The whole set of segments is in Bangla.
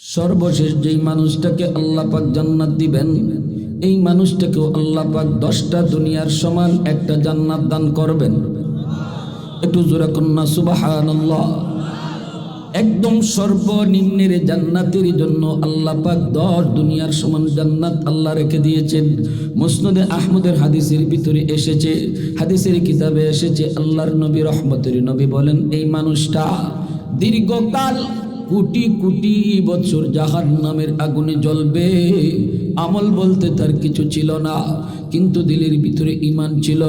সর্বশেষ যেই মানুষটাকে আল্লাহ পাক জান্নাত দিবেন, এই মানুষটাকেও আল্লাহ পাক দশটা দুনিয়ার সমান একটা জান্নাত দান করবেন। একটু জোরে কন্যা সুবাহান একদম সর্বনিম্নের জান্নাতের জন্য আল্লাহ পাক দশ দুনিয়ার সমান জান্নাত আল্লাহ রেখে দিয়েছেন। মুসনদে আহমদের হাদিসের ভিতরে এসেছে, হাদিসের কিতাবে এসেছে, আল্লাহর নবী রহমতের নবী বলেন, এই মানুষটা দীর্ঘকাল কোটি কোটি বছর জাহান নামের আগুনে জ্বলবে। আমল বলতে তার কিছু ছিল না, কিন্তু দিলের ভিতরে ইমান ছিল।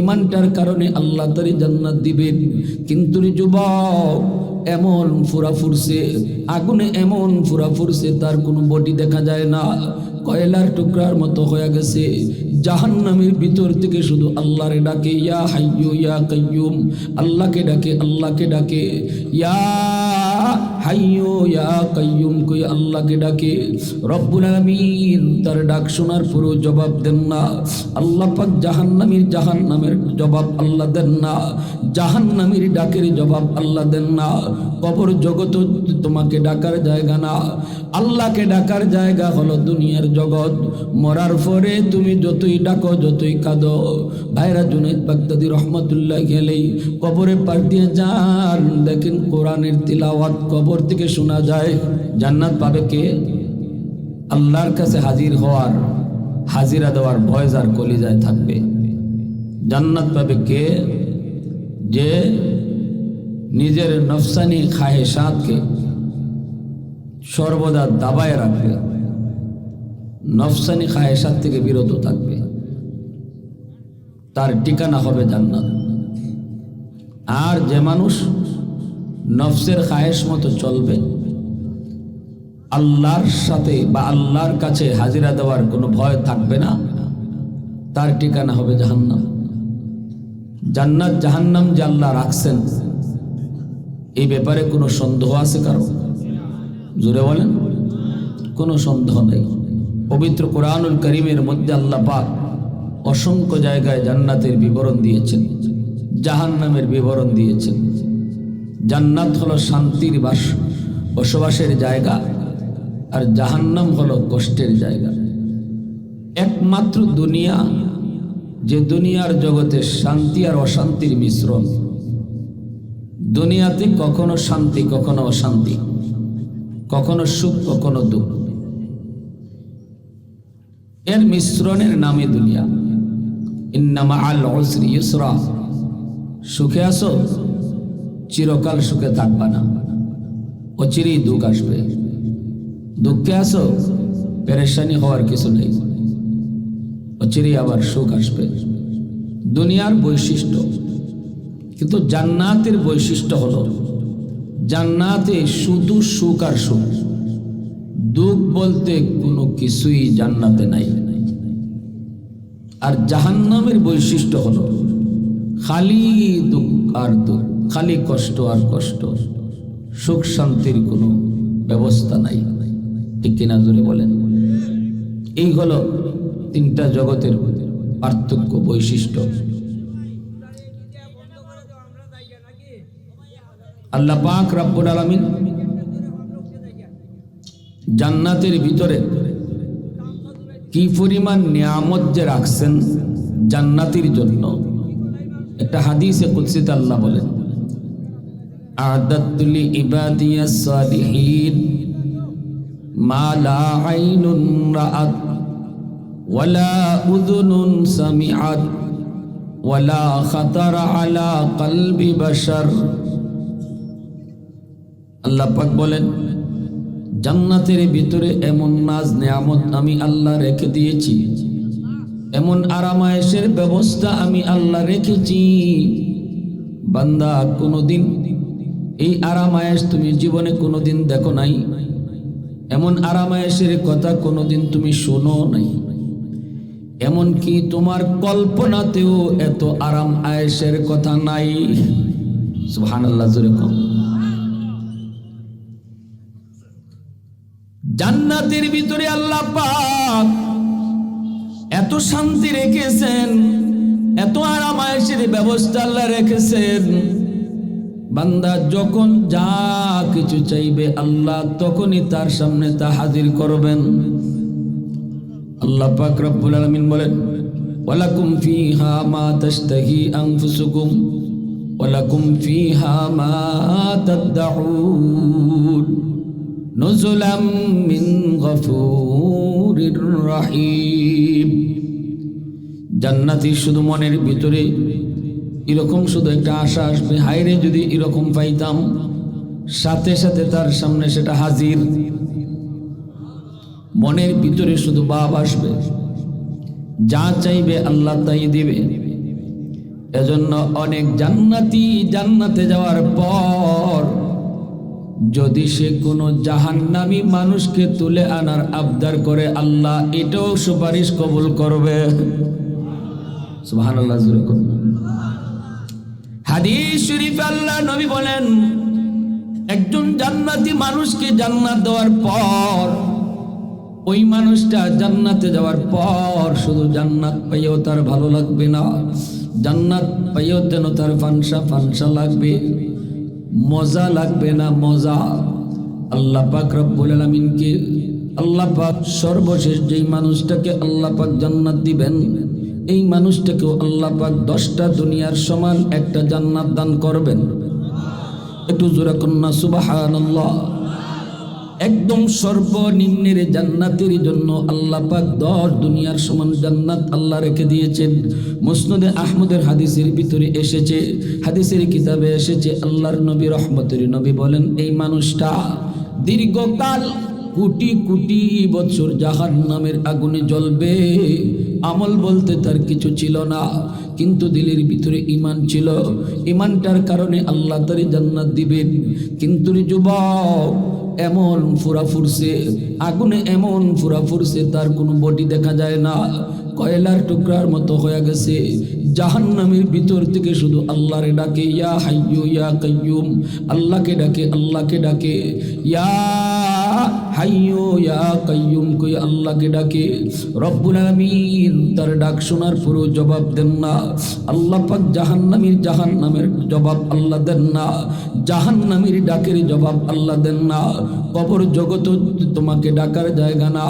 ইমানটার কারণে আল্লাহ তারি জান্নাত দিবেন। কিন্তু যুবক, এমন ফুরা ফুরছে আগুনে এমন ফুরা ফুরছে তার কোনো বডি দেখা যায় না। কয়লার টুকরার মতো হয়ে গেছে। জাহান্নামের ভিতর থেকে শুধু আল্লাহরে ডাকে, ইয়া হাইয়ু ইয়া কাইয়ুম আল্লাহকে ডাকে আল্লাহকে ডাকে। ইয়া হাইয়ু ইয়া কাইয়ুম কই আল্লাহকে ডাকে। রব্বুল আলামিন, তার ডাক শোনার পুরো জবাব দেন না। আল্লাহ পাক জাহান্নামীর জাহান্নামের জবাব আল্লাহ দেন না। জাহান্নামীর ডাকের জবাব আল্লাহ দেন না। কবর জগৎ তোমাকে ডাকার জায়গা না। আল্লাহকে ডাকার জায়গা হলো দুনিয়ার জগৎ। মরার পরে তুমি যতই ডাকো, যতই কাঁদো, ভাইরা জুনাইদ বাগদাদি রহমতুল্লাহ গেলেই কবরে পার দিয়ে যান। দেখেন কোরআনের তিলাওয়াত কবর থেকে শোনা যায়, জান্নাত পাবে কে? আল্লাহর কাছে হাজির হওয়ার, হাজিরা দেওয়ার ভয় যার কলিজায় থাকবে। জান্নাত পাবে কে? যে নিজের নফসানি খাহে সাতকে সর্বদা দাবায় রাখবে। নফসানি খায়েসাত থেকে বিরত থাকবে। তার ঠিকানা হবে জান্নাত। আর যে মানুষ নফসের খায়েশ মতো চলবে, আল্লাহর সাথে বা আল্লাহর কাছে হাজিরা দেওয়ার কোনো ভয় থাকবে না। তার ঠিকানা হবে জাহান্নাম। জান্নাত জাহান্নাম যে আল্লাহ রাখছেন এই ব্যাপারে কোনো সন্দেহ আছে কারও? জোরে বলেন, কোনো সন্দেহ নেই। পবিত্র কোরআনুল করিমের মধ্যে আল্লাহ পাক অসংখ্য জায়গায় জান্নাতের বিবরণ দিয়েছেন, জাহান্নামের বিবরণ দিয়েছেন। জান্নাত হলো শান্তির বাস, বসবাসের জায়গা, আর জাহান্নাম হলো কষ্টের জায়গা। একমাত্র দুনিয়া, যে দুনিয়ার জগতে শান্তি আর অশান্তির মিশ্রণ। দুনিয়াতে কখনো শান্তি, কখনো অশান্তি, কখনো সুখ, কখনো দুঃখ। এর মিশ্রণের নামে দুনিয়া। ইন্নামা আল উসরি ইউসরা। সুখে আসো, চিরকাল সুখে থাকবা না। অচিরেই দুঃখ আসবে। দুঃখে আসো, পেরেশানি হওয়ার কিছু নেই। অচিরেই আবার সুখ আসবে। দুনিয়ার বৈশিষ্ট্য। কিন্তু জান্নাতের বৈশিষ্ট্য হলো, জান্নাতে শুধু সুখ আর সুখ। দুঃখ বলতে কোনো কিছুই জান্নাতে নাই। আর জাহান্নামের বৈশিষ্ট্য হলো খালি দুঃখ আর দুঃখ খালি কষ্ট আর কষ্ট, সুখ শান্তির কোনো ব্যবস্থা নাই। ঠিক কিনা বলেন? এই হলো তিনটা জগতের পার্থক্য বৈশিষ্ট্য। আল্লাহ পাক রাব্বুল আলামিন জান্নাতের ভিতরে কি পরিমাণ নিয়ামত যে রাখছেন জান্নাতির জন্য? একটা হাদিসে কুদসিতে আল্লাহ বলেন আদাতুলি ইবাদিয়াস সালিহিন মা লা আইনুন রাআত ওয়ালা উযুনুন সামিআত ওয়ালা খাতারা আলা কলবি বাশার। আল্লাহ পাক বলেন জান্নাতের ভিতরে এমন নাজ নেয়ামত আমি আল্লাহ রেখে দিয়েছি। এমন আরামায়েশের ব্যবস্থা আমি আল্লাহ রেখেছি। বান্দা, কোনোদিন এই আরামায়েশ তুমি জীবনে কোনোদিন দেখো নাই। এমন আরামায়েশের কথা কোনোদিন তুমি শোনো নাই। এমনকি তোমার কল্পনাতেও এত আরাম আয়েশের কথা নাই। সুহান আল্লাহ জোরে কম জান্নাতের ভিতরে আল্লাহ পাক এত শান্তি রেখেছেন, এত আরাম আরামায়েশের ব্যবস্থা আল্লাহ রেখেছেন। বান্দা যখন যা কিছু চাইবে আল্লাহ তখনই তার সামনে তা হাজির করবেন। আল্লাহ পাক রব্বুল আলামিন বলেন, ওয়ালাকুম ফিহা মা তাশতাহি আনফুসুকুম, ওয়ালাকুম ফিহা মা তাদউন। নুজুলাম মিন গফুরির রহিম জান্নাতি শুধু মনের ভিতরে, এরকম শুধু একটা আশা আসবে। হাইরে যদি এরকম পাইতাম, সাথে সাথে তার সামনে সেটা হাজির। মনের ভিতরে শুধু বাপ আসবে। যা চাইবে আল্লাহ তাই দিবে। এজন্য অনেক জান্নাতি জান্নাতে যাওয়ার পর যদি সে কোনো জাহান্নামী মানুষকে তুলে আনার আবদার করে, আল্লাহ এটাও সুপারিশ কবুল করবে। আল্লাহ নবী বলেন মানুষকে জান্নাত দেওয়ার পর, ওই মানুষটা জান্নাতে যাওয়ার পর শুধু জান্নাত তার ভালো লাগবে না। জান্নাত পাইও যেন তার ফানসা ফানসা লাগবে। মজা লাগবে না মজা? আল্লাহ পাক রব্বুল আলমিনকে আল্লাহ পাক সর্বশেষ যেই মানুষটাকে আল্লাহ পাক জান্নাত দিবেন, এই মানুষটাকেও আল্লাহ পাক দশটা দুনিয়ার সমান একটা জান্নাত দান করবেন। একটু জোরে কন্যা সুবাহানাল্লাহ। একদম সর্বনিম্নের জান্নাতের জন্য আল্লাহ পাক দশ দুনিয়ার সমান জান্নাত আল্লাহ রেখে দিয়েছেন। মুসনদে আহমদের হাদিসের ভিতরে এসেছে, হাদিসের কিতাবে এসেছে, আল্লাহর নবী রহমতের নবী বলেন, এই মানুষটা দীর্ঘকাল কোটি কোটি বছর জাহান নামের আগুনে জ্বলবে। আমল বলতে তার কিছু ছিল না, কিন্তু দিলের ভিতরে ইমান ছিল। ইমানটার কারণে আল্লাহ তারে জান্নাত দিবেন। কিন্তু যুবক এমন ফুরা ফুরছে, আগুনে এমন ফুরা ফুরছে, তার কোনো বডি দেখা যায় না। কয়লার টুকরার মতো হয়ে গেছে। জাহান্নামের ভিতর থেকে শুধু আল্লাহরে ডাকে, ইয়া হাইয়ু ইয়া কাইয়ুম আল্লাহকে ডাকে আল্লাহকে ডাকে। ইয়া হাইয়ু ইয়া কাইয়ুম, কই আল্লাহকে ডাকে। রব্বুল আলামিন তার ডাক শোনার পুরো জবাব দেন না। আল্লাহ পাক জাহান্নামীর জাহান্নামের জবাব আল্লাহ দেন না। জাহান্নামীর ডাকের জবাব আল্লাহ দেন না। কবর জগৎ তোমাকে ডাকার জায়গা না।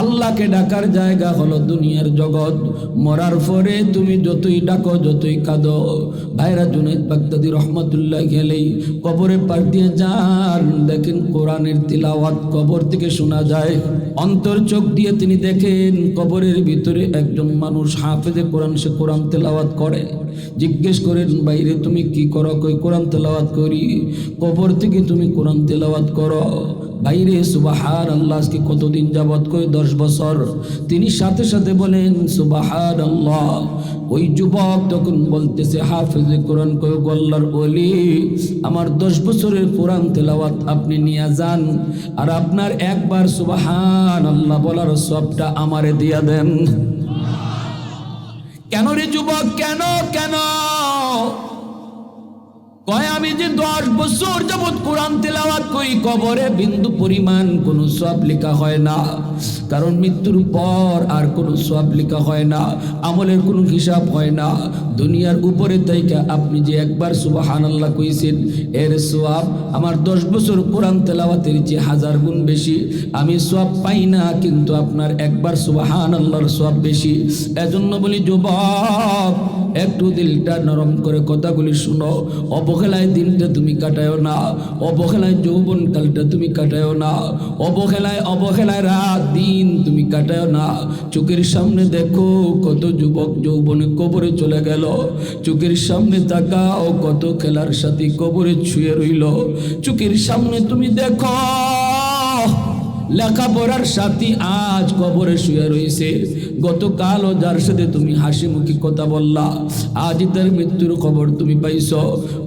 আল্লাহকে ডাকার জায়গা হলো দুনিয়ার জগৎ। মরার পরে তুমি যতই ডাকো, যতই কাঁদো। ভাইরা জুনাইদ বাগদাদি রহমতুল্লাহ গেলেই কবরে পার দিয়ে যান, দেখেন কোরআনের তিলাওয়াত কবর থেকে শোনা যায়, অন্তর চোখ দিয়ে তিনি দেখেন কবরের ভিতরে একজন মানুষ হাফেজে কোরআন সে কোরআন তেলাওয়াত করে। জিজ্ঞেস করেন, বাইরে তুমি কি করো? কই কোরআন তেলাওয়াত করি? কবর থেকে তুমি কোরআন তেলাওয়াত করো? বাইরে সুবাহার আল্লাহ আজকে কতদিন যাবৎ করে দশ বছর? তিনি সাথে সাথে বলেন সুবাহার আল্লাহ ওই যুবক তখন বলতেছে, হাফিজ কোরআন কয় গল্লার বলি আমার দশ বছরের কোরআন তেলাওয়াত আপনি নিয়ে যান আর আপনার একবার সুবাহান আল্লাহ বলার সবটা আমারে দিয়া দেন। কেন রে যুবক? কেন? কেন? কয়, আমি যে দশ বছর যাবৎ কোরআন তেলাওয়াত করি, কবরে বিন্দু পরিমাণ কোনো সব লেখা হয় না। কারণ মৃত্যুর পর আর কোনো সব লেখা হয় না, আমলের কোনো হিসাব হয় না। দুনিয়ার উপরে তাইকা আপনি যে একবার সুবাহান আল্লাহ কইছেন, এর সোয়াব আমার দশ বছর কোরআন তেলাওয়াতের যে হাজার গুণ বেশি। আমি সব পাই না, কিন্তু আপনার একবার সুবাহান আল্লাহর সব বেশি। এজন্য বলি, যুবক একটু দিলটা নরম করে কথাগুলি শুনো। অবহেলায় দিনটা তুমি কাটায়ও না। অবহেলায় যৌবন কালটা তুমি কাটায়ও না। অবহেলায় অবহেলায় রাত, দিন তুমি কাটায়ও না। চোখের সামনে দেখো কত যুবক যৌবনে কবরে চলে গেল। চোখের সামনে তাকাও কত খেলার সাথে কবরে ছুঁয়ে রইল। চোখের সামনে তুমি দেখো লেখাপড়ার সাথী আজ কবরে শুয়ে রয়েছে। গতকালও যার সাথে তুমি হাসি মুখি কথা বললা, আজ তার মৃত্যুর খবর তুমি পাইছ।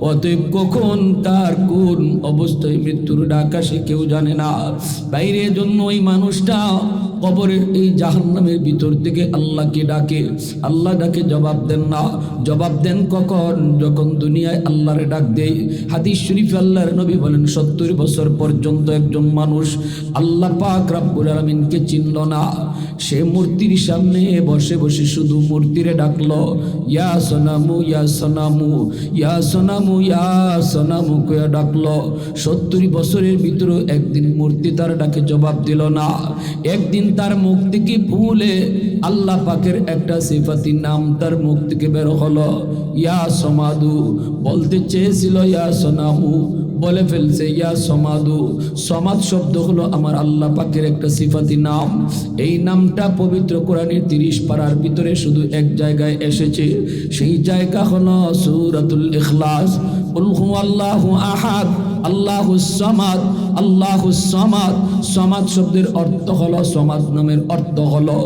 অতএব কখন, তার কোন অবস্থায় মৃত্যুর ডাকা সে কেউ জানে না। বাইরে জন্য ওই মানুষটা কবরের এই জাহান্নামের ভিতর থেকে আল্লাহকে ডাকে। আল্লাহ ডাকে, জবাব দেন না। জবাব দেন কখন? যখন দুনিয়ায় আল্লাহরে ডাক দেয়। হাদিস শরীফ আল্লাহর নবী বলেন, সত্তর বছর পর্যন্ত একজন মানুষ আল্লাহ পাক রাব্বুল আলামিনকে চিনল না। সে মূর্তির সামনে বসে বসে শুধু মূর্তিরে ডাকলো। ইয়া সোনামু ইয়া সোনামু ইয়া সোনামু ইয়া সোনামু কয়া ডাকলো। সত্তর বছরের ভিতরে একদিন মূর্তি তার ডাকে জবাব দিল না। একদিন তার মুখ থেকে ভুলে আল্লাহ পাকের একটা সিফাতি নাম তার মুখ থেকে বের হলো। ইয়া সমাদু, বলতে চেয়েছিল, ইয়া সোনামু বলে ফেলছে, ইয়া সমাদু। সমাদ শব্দ হলো আমার আল্লাহ পাকের একটা সিফাতি নাম। এই নামটা পবিত্র কোরআনের তিরিশ পাড়ার ভিতরে শুধু এক জায়গায় এসেছে। সেই জায়গা হলো সুরাতুল ইখলাস। উলহু আল্লাহু আহাদ, আল্লাহু সমাদ আল্লাহু সমাদ। সমাদ শব্দের অর্থ হলো, সমাদ নামের অর্থ হলো,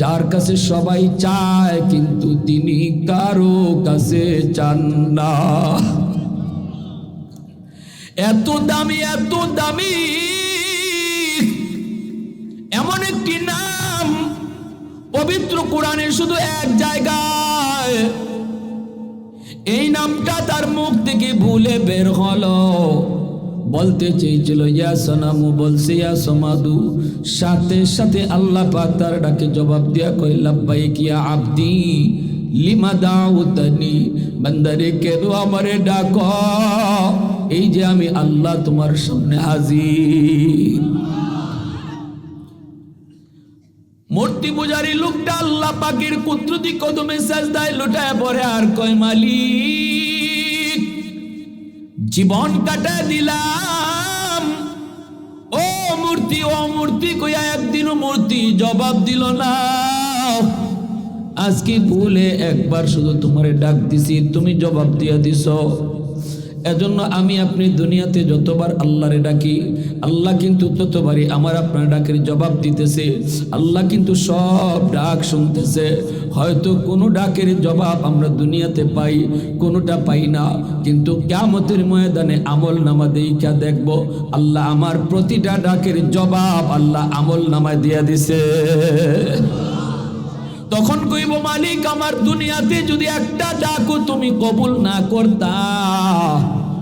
যার কাছে সবাই চায়, কিন্তু তিনি কারও কাছে চান না। এত দামি এত দামি। এমন একটি নাম, পবিত্র কোরআনের শুধু এক জায়গায়। এই নামটা তার মুখ থেকে ভুলে বের হলো। বলতে চেয়েছিল, ইয়া সোনামু, বলছে, ইয়া সমাদু। সাথে সাথে আল্লাহ পাক তার ডাকে জবাব দিয়া কই লাব্বাই কিয়া আব্দি, লিমা দাউতানি বান্দারে, কেন আমারে ডাক? এই যে আমি আল্লাহ তোমার সামনে হাজির। মূর্তি পূজারী লোকটা আল্লাহ পাকের কুদরতি কদমে সাজদায় লুটায় পড়ে আর কয়, মালিক, জীবন কাটা দিলাম। ও মূর্তি ও মূর্তি, কইয়া একদিনও মূর্তি জবাব দিল না। আজকে ভুলে একবার শুধু তোমারে ডাক দিছি, তুমি জবাব দিয়া দিছ। এজন্য আমি আপনি দুনিয়াতে যতবার আল্লাহরে ডাকি, আল্লাহ কিন্তু ততবারই আমার আপনার ডাকের জবাব দিতেছে। আল্লাহ কিন্তু সব ডাক শুনতেছে। হয়তো কোনো ডাকের জবাব আমরা দুনিয়াতে পাই, কোনোটা পাই না। কিন্তু ক্যামতের ময়দানে আমল নামা দেইকা দেখব, আল্লাহ আমার প্রতিটা ডাকের জবাব আল্লাহ আমল নামা দিয়া দিছে। তখন কইব মালিক আমার দুনিয়াতে যদি একটা ডাকও তুমি কবুল না করতা।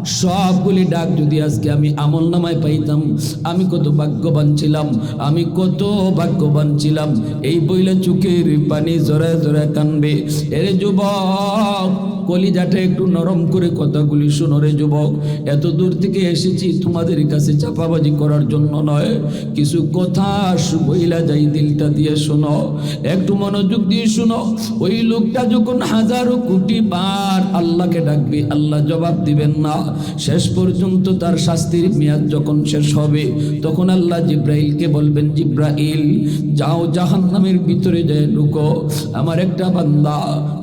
সবগুলি ডাক যদি আজকে আমি আমল নামায় পাইতাম, আমি কত ভাগ্যবান ছিলাম, আমি কত ভাগ্যবান ছিলাম। এই বইলে চোখের পানি জোরে জোরে কানবে। এরে যুবক, কলিজাটা একটু নরম করে কথাগুলি শোনো রে যুবক। এত দূর থেকে এসেছি তোমাদের কাছে চাপাবাজি করার জন্য নয়। কিছু কথা বইলা যাই দিলটা দিয়ে শোনো। একটু মনোযোগ দিয়ে শোনো। ওই লোকটা যখন হাজারো কোটি বার আল্লাহকে ডাকবে, আল্লাহ জবাব দিবেন না। শেষ পর্যন্ত তার শাস্তির মেয়াদ যখন শেষ হবে, তখন আল্লাহ জিব্রাইলকে বলবেন, জিব্রাইল, যাও জাহান্নামের ভিতরে যায় ঢুকো। আমার একটা বান্দা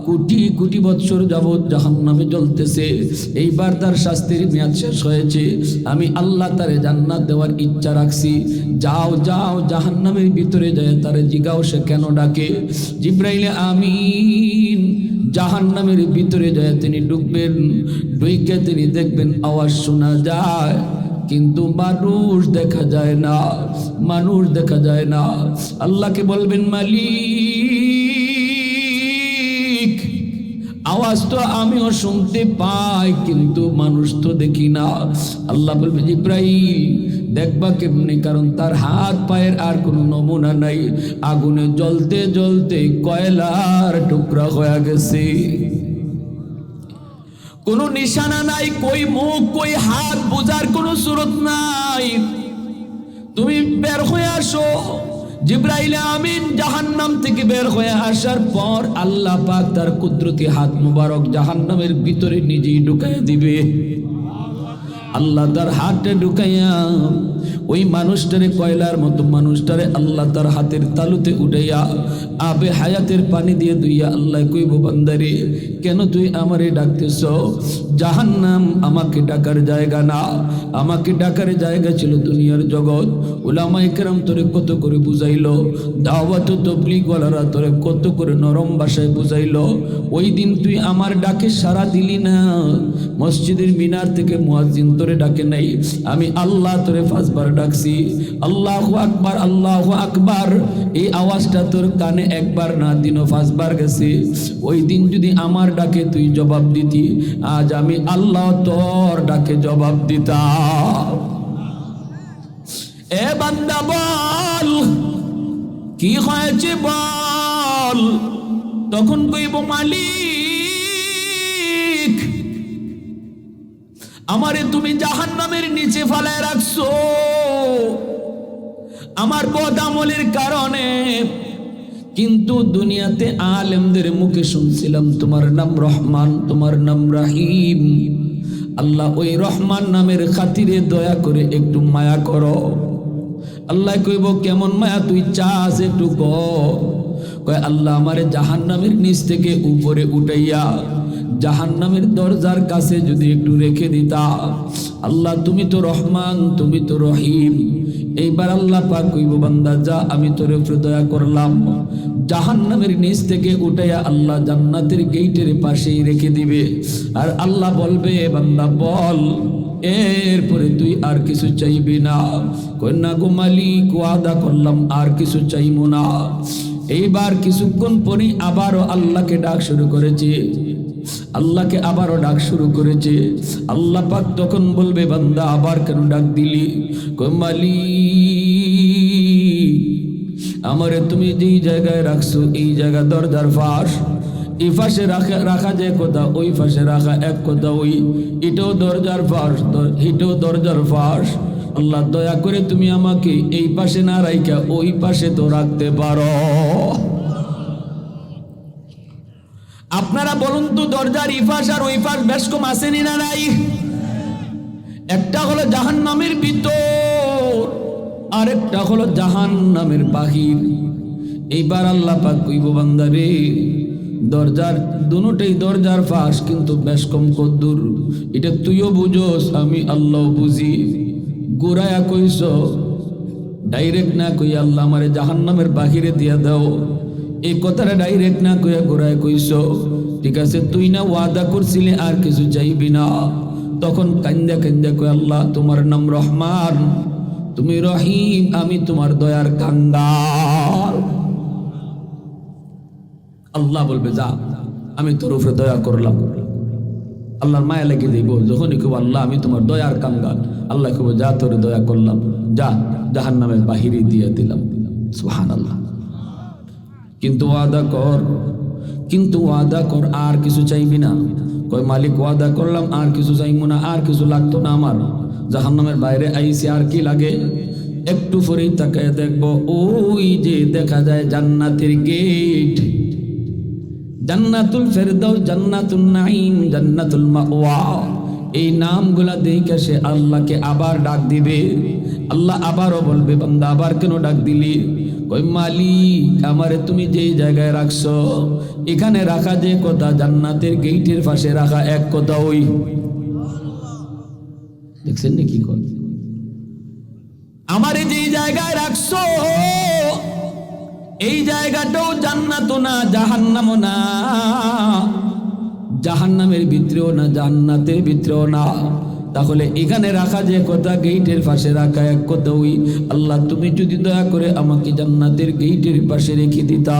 কোটি কোটি বৎসর যাবৎ জাহান্নামে জ্বলতেছে। এইবার তার শাস্তির মেয়াদ শেষ হয়েছে। আমি আল্লাহ তারে জান্নাত দেওয়ার ইচ্ছা রাখছি। যাও যাও জাহান্নামের ভিতরে যায় তারে জিগাও সে কেন ডাকে? জিব্রাইলে, আমিন। জাহান্নামের ভিতরে যায়, তিনি ডুববেন ডুইকে তিনি দেখবেন আওয়াজ শোনা যায়। কিন্তু মানুষ দেখা যায় না, মানুষ দেখা যায় না। আল্লাহকে বলবেন, মালিক, আওয়াজ তো আমিও শুনতে পাই, কিন্তু মানুষ তো দেখি না। আল্লাহ বলবে ইব্রাহিম দেখবা কেমনি? কারণ তার হাত পায়ের আর কোনো নমুনা নাই। আগুনে জ্বলতে জ্বলতে কয়লার টুকরা হয়ে গেছে। কোনো নিশানা নাই, কই মুখ, কই হাত, বোঝার কোনো সুরত নাই। তুমি বের হয়ে আসো। জিব্রাইলে আমিন জাহান্নাম থেকে বের হয়ে আসার পর আল্লাহ পাক তার কুদরতি হাত মুবারক জাহান্নামের ভিতরে নিজেই ঢুকাইয়া দিবে। আল্লাহ তার হাতে ঢুকাইয়া ওই মানুষটারে কয়লার মতো, মানুষটারে আল্লাহ তার হাতের তালুতে উঠাইয়া আবে হায়াতের পানি দিয়ে দুইয়া আল্লাহ কইব, বান্দারে, কেন তুই আমারে ডাকতেছ? জাহান্নাম আমাকে ডাকার জায়গা না। আমাকে ডাকার জায়গা ছিল দুনিয়ার জগৎ। ওলামাই কেরাম তোরে কত করে বুঝাইল? দাওয়াত তবলিগওয়ালারা তোরে কত করে নরম ভাষায় বুঝাইল? ওই দিন তুই আমার ডাকে সারা দিলি না। মসজিদের মিনার থেকে মুয়াজ্জিন তোরে ডাকে নাই। আমি আল্লাহ তোরে পাঁচবার ডাকছি, আল্লাহ আকবার আল্লাহ আকবার। এই আওয়াজটা তোর কানে একবার না, দিনও পাঁচবার গেছে। ওই দিন যদি আমার ডাকে তুই জবাব দিতি, আজ আমি আল্লাহ তোর ডাকে জবাব দিতাম। এ বান্দা বল, কি হয়েছে বল? তখন কইব, মালিক আমারে তুমি জাহান নামের নিচে ফালায় রাখছো। আমার বদ আমলের কারণে। কিন্তু দুনিয়াতে আলেমদের মুখে শুনছিলাম, তোমার নাম রহমান, তোমার নাম রাহিম। আল্লাহ ওই রহমান নামের খাতিরে দয়া করে একটু মায়া করো। আল্লাহ কইব, কেমন মায়া তুই চাস একটু কয়, আল্লাহ আমারে জাহান নামের নিচ থেকে উপরে উঠাইয়া জাহান নামের দরজার কাছে যদি একটু রেখে দিতা। আল্লাহ, তুমি তো রহমান, তুমি তো রহিম। এইবার আল্লাহ পাক কইব, বান্দা, যা, আমি তোর উপরে দয়া করলাম। জাহান নামের নিচ থেকে উঠাইয়া আল্লাহ জান্নাতের গেইটের পাশেই রেখে দিবে। আর আল্লাহ বলবে, বান্দা, বল, এরপরে তুই আর কিছু চাইবি না। কন্যা গো মালিক, ওয়াদা করলাম, আর কিছু চাইব না। এইবার কিছুক্ষণ পরই আবারও আল্লাহকে ডাক শুরু করেছে। আল্লাহকে আবারও ডাক শুরু করেছে। আল্লাহ পাক তখন বলবে, বান্দা, আবার কেন ডাক দিলি? কমালি আমারে তুমি যেই জায়গায় রাখছো, এই জায়গা দরজার ফাঁস। এই পাশে রাখা রাখা যায় কথা, ওই পাশে রাখা এক কথা ওই। এটাও দরজার ফাঁস এটাও দরজার ফাঁস। আল্লাহ, দয়া করে তুমি আমাকে এই পাশে না রাইখা, ওই পাশে তো রাখতে পারো। আপনারা বলুন তো দরজার ইফাস আর ওই পাশ বেশ কম আসেনি না নাই? একটা হলো জাহান নামের ভিতর, আরেকটা হলো জাহান নামের বাহির। এইবার আল্লাহ পাক কইব বান্দারে দরজার দুটাই দরজার ফাঁস, কিন্তু বেশ কম কদ্দুর, এটা তুইও বুঝোস, আমি আল্লাহ বুঝি। গোড়ায়া কইস, ডাইরেক্ট না কই আল্লাহ আমারে জাহান নামের বাহিরে দিয়া দাও। এই কথাটা ডাইরেক্ট না কইয়া গোড়ায় কইস ঠিক আছে, তুই না ওয়াদা করছিলি আর কিছু চাইবি না। তখন কান্দা কান্দা কই আল্লাহ, তোমার নাম রহমান, তুমি রহিম, আমি তোমার দয়ার কাঙ্গাল আল্লাহ বলবে, যা, আমি তোর উপরে দয়া করলাম। আল্লাহর মায়া লেগে দিব, যখনই কেউ আল্লাহ, আমি তোমার দয়ার কাঙ্গাল আল্লাহ কেবল যা, তোর দয়া করলাম। যা জাহান নামের বাহিরে দিয়ে দিলাম। সুহান আল্লাহ কিন্তু ওয়াদা কর, কিন্তু ওয়াদা কর, আর কিছু চাইবি না। কয়, মালিক, ওয়াদা করলাম, আর কিছু চাইব না, আর কিছু লাগতো না আমার। জাহান্নামের বাইরে আইসি, আর কি লাগে? একটু পরেই তাকায় দেখব, ওই যে দেখা যায় জান্নাতের গেট। জান্নাতুল ফেরদাউস জান্নাতুল নাইম জান্নাতুল মাওয়া। এই নামগুলা দেখে সে আল্লাহকে আবার ডাক দিবে। আল্লাহ আবারও বলবে, বান্দা, আবার কেন ডাক দিলি? কই মালিক, আমারে তুমি যেই জায়গায় রাখছো, এখানে রাখা যে কথা, জান্নাতের গেইটের পাশে রাখা এক কথা ওই। দেখছেন না কি কর আমারে যেই জায়গায় রাখছো, এই জায়গাটাও জান্নাত না, জাহান্নামও না। জাহান্নামের ভিতরেও না, জান্নাতের ভিতরেও না। তাহলে এখানে রাখা যে কথা, গেইটের পাশে রাখা এক কথা ওই, আল্লাহ তুমি যদি দয়া করে আমাকে জান্নাতের গেইটের পাশে রেখে দিতা।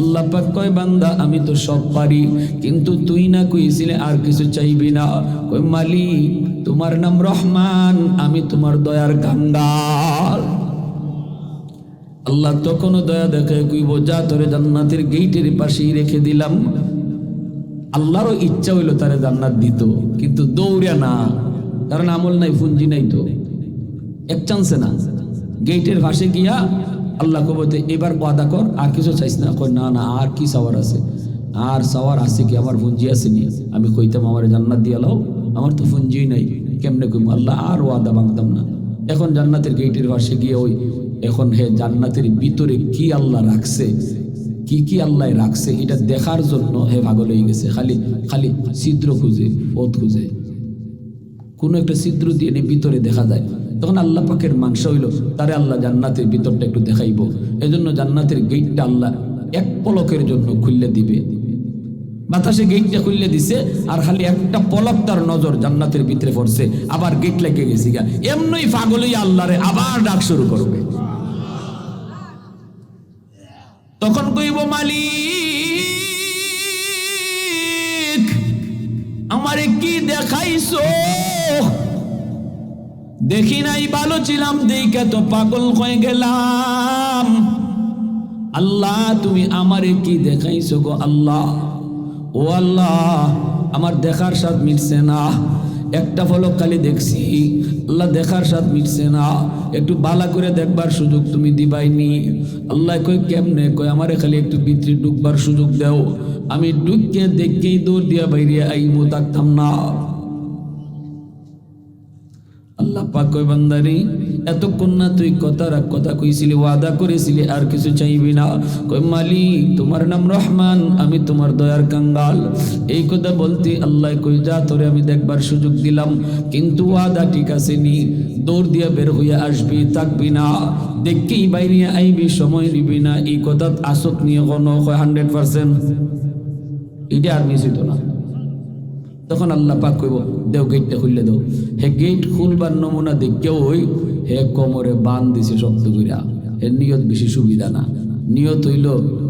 আল্লাহ পাক কয়, বান্দা, আমি তো সব পারি, কিন্তু তুই না কইছিলে আর কিছু চাইবি না। কই মালিক, তোমার নাম রহমান, আমি তোমার দয়ার কাঙ্গাল আল্লাহ তখনও দয়া দেখে কইব, যা তোরে জান্নাতের গেইটের পাশেই রেখে দিলাম। আল্লাহরও ইচ্ছা হইল তারে জান্নাত দিত, কিন্তু দৌড়া না। কারণ আমল নাই, ফুঞ্জি নাই তো। এক চান্সে না। গেইটের পাশে গিয়া আল্লাহ কবতে এবার ওয়াদা কর, আর কিছু চাইস না। কই, না না, আর কি সাওয়ার আছে? আর সাওয়ার আছে কি? আমার ফুঞ্জি আছে নি? আমি কইতাম, আমার জান্নাত দিয়া লাও। আমার তো ফুঞ্জি নাই। কেমনে কইম? আল্লাহ আর ওয়াদা ভাঙতাম না। এখন জান্নাতের গেইটের পাশে গিয়ে ওই, এখন হে জান্নাতের ভিতরে কি আল্লাহ রাখছে? কি কি আল্লাহ রাখছে? এটা দেখার জন্য হে পাগল হয়ে গেছে। খালি খালি ছিদ্র খুঁজে, পথ খুঁজে। কোনো একটা ছিদ্র দিয়ে নে ভিতরে দেখা যায়। তখন আল্লাহ পাকের মাংস হইল, তারে আল্লাহ জান্নাতের ভিতরটা একটু দেখাইব। এজন্য জান্নাতের গেটটা আল্লাহ এক পলকের জন্য খুললে দিবে। বাতাসে গেটটা খুললে দিছে, আর খালি একটা পলক তার নজর জান্নাতের ভিতরে পড়ছে। আবার গেট লেগে গেছি গা। এমনই পাগলই আল্লাহরে আবার ডাক শুরু করবে। তখন কইব, মালিক আমারে কি দেখাইছো? দেখি নাই, ভালো ছিলাম, দেখে তো পাগল হয়ে গেলাম। আল্লাহ, তুমি আমারে কি দেখাইছো গো আল্লাহ? ও আল্লাহ, আমার দেখার স্বাদ মিলছে না। একটা ফলক খালি দেখছি। আল্লাহ দেখার সাথ মিটছে না। একটু বালা করে দেখবার সুযোগ তুমি দিবাইনি। আল্লাহ কই কেমনে? কই আমারে খালি একটু ভিতরে ঢুকবার সুযোগ দেও। আমি ঢুককে দেখকেই দৌড় দিয়া বাইরে আইমো থাকতাম না। আল্লাহ পাক বান্দারি, এতক্ষণ না তুই কথা রাখ কথা কইছিলি, ওয়াদা করেছিলি, আর কিছু চাইবি না। কই মালিক, তোমার নাম রহমান, আমি তোমার দয়ার কাঙ্গাল। এই কথা বলতে আল্লাহ কই যা তোরে আমি দেখবার সুযোগ দিলাম, কিন্তু ওয়াদা ঠিক আছে নি। দৌড় দিয়া বের হইয়া আসবি, থাকবি না। দেখকেই বাইরে আইবি, সময় নিবি না। এই কথা আসক নিয়ে কোনো হান্ড্রেড পার্সেন্ট এটা আর হইতো না। তখন আল্লাহ পাক কইব, দেও গেটটা খুললে দাও। হে গেট খুলবার নমুনা দেখেও ওই হে কোমরে বান দিছে শক্ত কইরা। হে নিয়ত বেশি সুবিধা না। নিয়ত হইল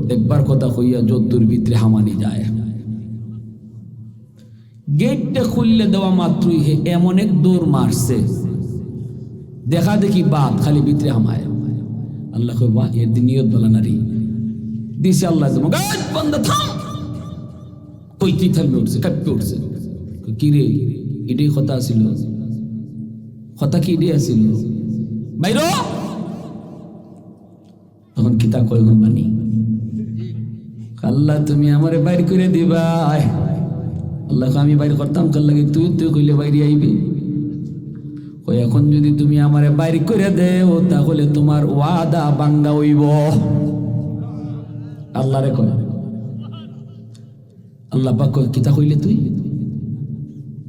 দেখবার কথা কইয়া যদ্দুর ভিতরে হামানি যায়। গেটটা খুললে দেওয়া মাত্রই হে এমন এক দৌড় মারছে। দেখা দেখি বাদ খালি ভিতরে হামায়। আল্লাহ কই বা এর নিয়ত বলা নারী। দিছে আল্লাহ বন্ধ থাম। কই কি থামবে উঠছে? কাঁপতে উঠছে। কি রে এটাই কথা আছিল। কথা কি এটাই আছিল? বাইর তখন কিতা কয় মানি আল্লাহ, তুমি আমারে বাইর করে দিবা। আল্লাহ আমি বাইর করতাম কাল লাগে তুই তুই কইলে বাইরে আইবি কই এখন যদি তুমি আমারে বাইর করে দেও, তাহলে তোমার ওয়াদা বাঙ্গা হইব। আল্লাহ রে কয়। আল্লাহ পাক কিতা কইলে তুই?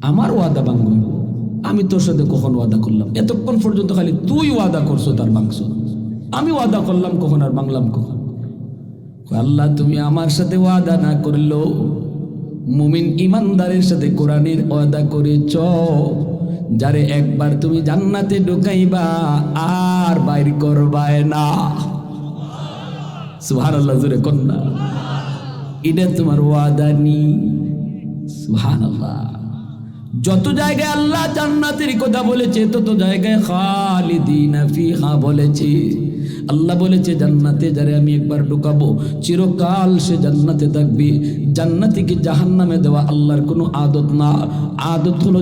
আমার ওয়াদা ভাঙ্গ আমি তোর সাথে কখন ওয়াদা করলাম? এতক্ষণ পর্যন্ত খালি তুই ওয়াদা করছ তার মাংস আমি ওয়াদা করলাম, কখন আর বাংলাম কখন? আল্লাহ, তুমি আমার সাথে ওয়াদা না করল। মুমিন ইমানদারের সাথে কোরআনের ওয়াদা করেছ। যারে একবার তুমি জান্নাতে ঢুকাইবা, আর বাইর করবায় না। সুবহানাল্লাহ, জোরে কন্যা। এটা তোমার ওয়াদা নি। সুবহানাল্লাহ। যত জায়গায় আল্লাহ জান্নাতের কথা বলেছে, তত জায়গায় খালিদিনা ফিহা বলেছে। আল্লাহ বলেছে, জান্নাতে যারে আমি একবার ঢুকাবো, চিরকাল সে জান্নাতে থাকবে। জান্নাতিকে জাহান্নামে দেওয়া আল্লাহর কোনো আদত না? আদত হলো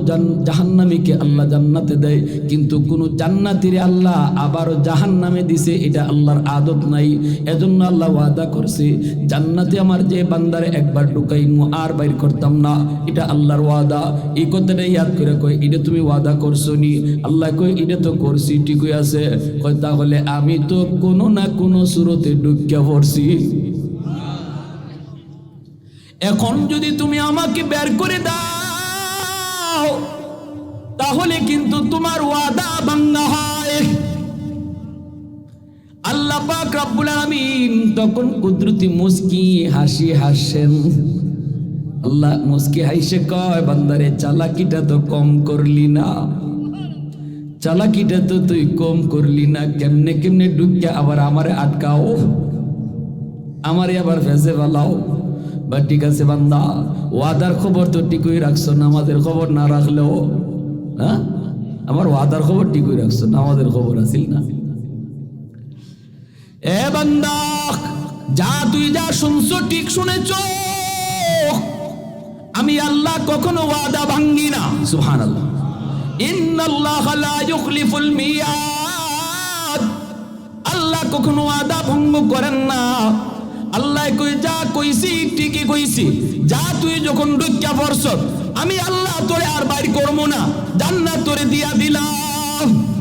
জাহান্নামীকে আল্লাহ জান্নাতে দেয়, কিন্তু কোনো জান্নাতির আল্লাহ আবারও জাহান্নামে দিছে, এটা আল্লাহর আদত নাই। এজন্য আল্লাহ ওয়াদা করছে, জান্নাতে আমার যে বান্দারে একবার ঢুকাইমু আর বাইর করতাম না, এটা আল্লাহর ওয়াদা। এই কথাটা ইয়াদ করে কয়, এটা তুমি ওয়াদা করছ নি আল্লাহ কয়, এটা তো করছি, ঠিকই আছে। কয়, তাহলে আমি তো কোনো না কোনো সুরতে ঢুকিয়া পড়ছি। এখন যদি তুমি আমাকে বের করে দাও, তাহলে কিন্তু তোমার ওয়াদা ভাঙ্গা হয়। আল্লাহ পাক রব্বুল আলামিন তখন কুদরতি মুস্কি, হাসি হাসেন। আল্লাহ মুস্কি হাসে কয়, বান্দারে, চালাকিটা তো কম করলি না। চালাকিটা তো তুই কম করলি না, কেমনে কেমনে ডুবকে আবার আমারে আটকাও, আমারে আবার ফেসে ফেলাও। বা ঠিক আছে বান্দা। ওয়াদার খবর তো ঠিকই রাখছো, নামাজের খবর না রাখলেও হ্যাঁ? আমার ওয়াদার খবর ঠিকই রাখছো, নামাজের খবর আছিল না। এ বান্দা, যা তুই যা শুনছো, ঠিক শুনেছ। আমি আল্লাহ কখনো ওয়াদা ভাঙ্গি না। ইউখলিফুল মিয়াদ। আল্লাহ কখনো ওয়াদা ভঙ্গ করেন না। আল্লাহ কই যা কইছি, ঠিকই কইছি। যা তুই যখন ঢুকিয়া পড়ছ, আমি আল্লাহ তোরে আর বাইর করব না, জান্নাত তোরে দিয়া দিলাম।